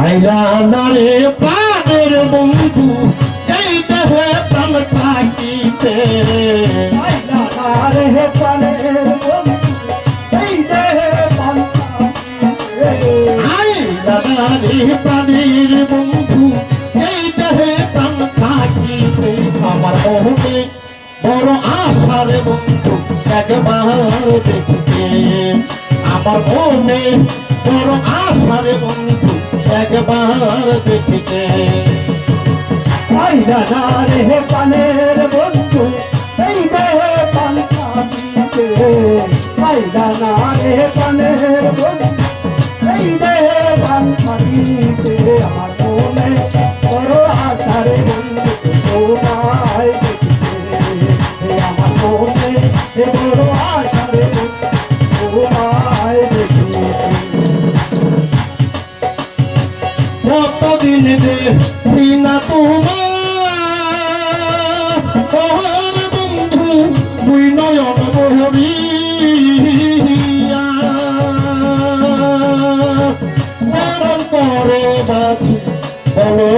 আইলা নারে প্রাণের বন্ধু এই দেহে প্রাণ থাকিতে। আরে হে প্রাণের বন্ধু এই দেহে আইলা নারে প্রাণের বন্ধু এই দেহে প্রাণ থাকিতে। আমার মনে বড় আশার বন্ধু একবার দেখিতে। আমার মনে বড় আশার বন্ধু একবার দেখিতে। আইরা রে হে প্রাণের বন্ধু, এই রে দেহে প্রাণ থাকিতে আমার মনে বড় আশারে করে বলো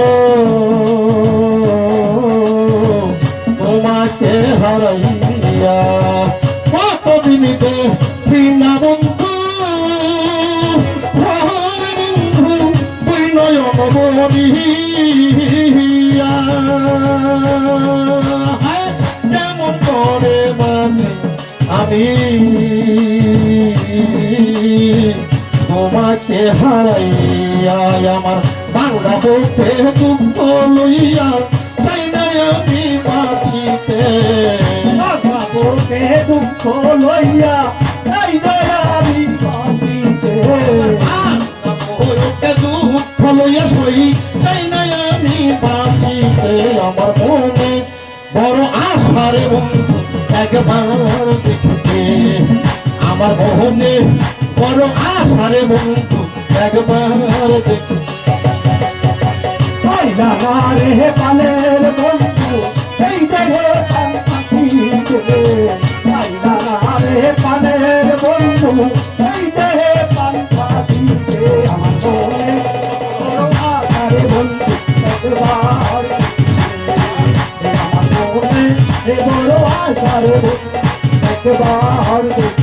তোমাকে হারাইয়া কতদিন বিনা বন্ধু? বন্ধু বলিয়া কেমন করে বাঁচি আমি? তোমাকে হারাইয়া আমার বাংলা বলতে দুঃখ লইয়া চাই না আমি বাঁচিতে। দুঃখ লইয়া এই দয়ারি বাঁচিতে। দুঃখ লইয়া সই চাই আমি আমার মনে বড় আশারে বন্ধু, একবার দেখতে। আমার মনে বড় আশারে বন্ধু একবার আমার বড় আশারে একবার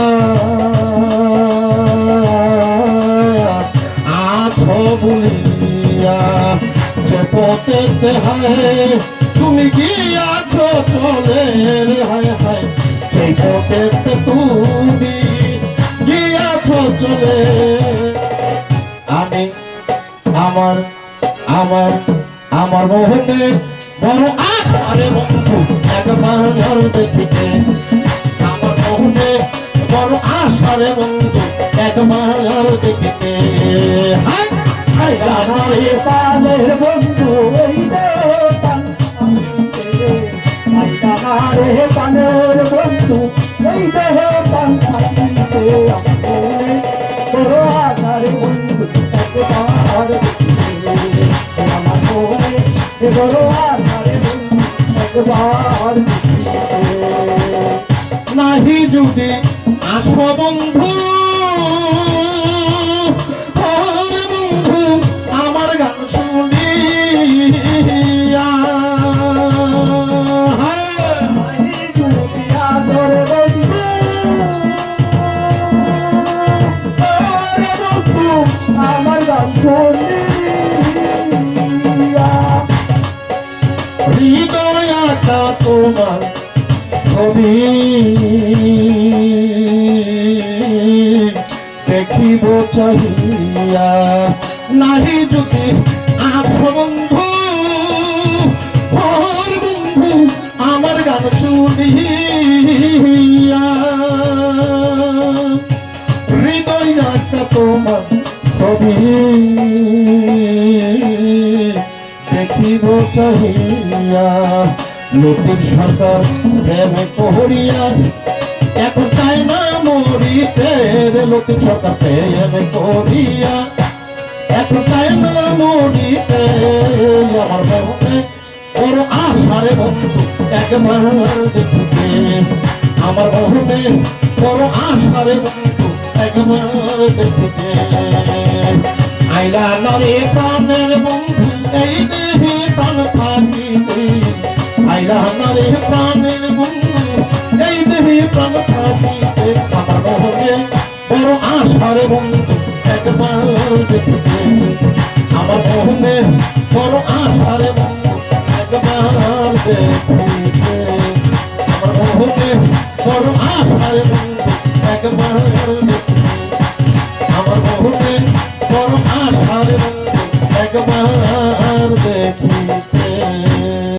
পথেতে হায়। তুমি গিয়াছো চলে হায় হায়? সেই তুমি গিয়াছো চলে। আমি আমার আমার আমার মোহনে বড় আশারে বন্ধু, একবার দেখিতে। আমার মোহনে বড় আশারে বন্ধু, একবার দেখিতে। হায় হায় আরে পালের বন্ধু নাহি যদি আসব বন্ধু। তোমার ছবি দেখিব চাহিয়া নাহি যদি আছো বন্ধু ওর বন্ধু আমার গান শুনিয়া হৃদয় একটা তোমার ছবি দেখিব চাহিয়া লোকের সরকার প্রেমে কহরিয়া। এখন চাই না মরিতে রে লোকের সরকার প্রেমে করিয়া এখন চাই না মরিতে আমার মনে ওর আশারে বন্ধু একবার দেখতে আমার মনে বড় আশারে বন্ধু একবার দেখতে আইলা নরে প্রাণের নরে প্রাণের বন্ধু এই দেহে আমার মনে বড় আশারে বন্ধু একবার দেখতে আমার মনে বড় আশারে বন্ধু একবার দেখতে বন্ধু একবার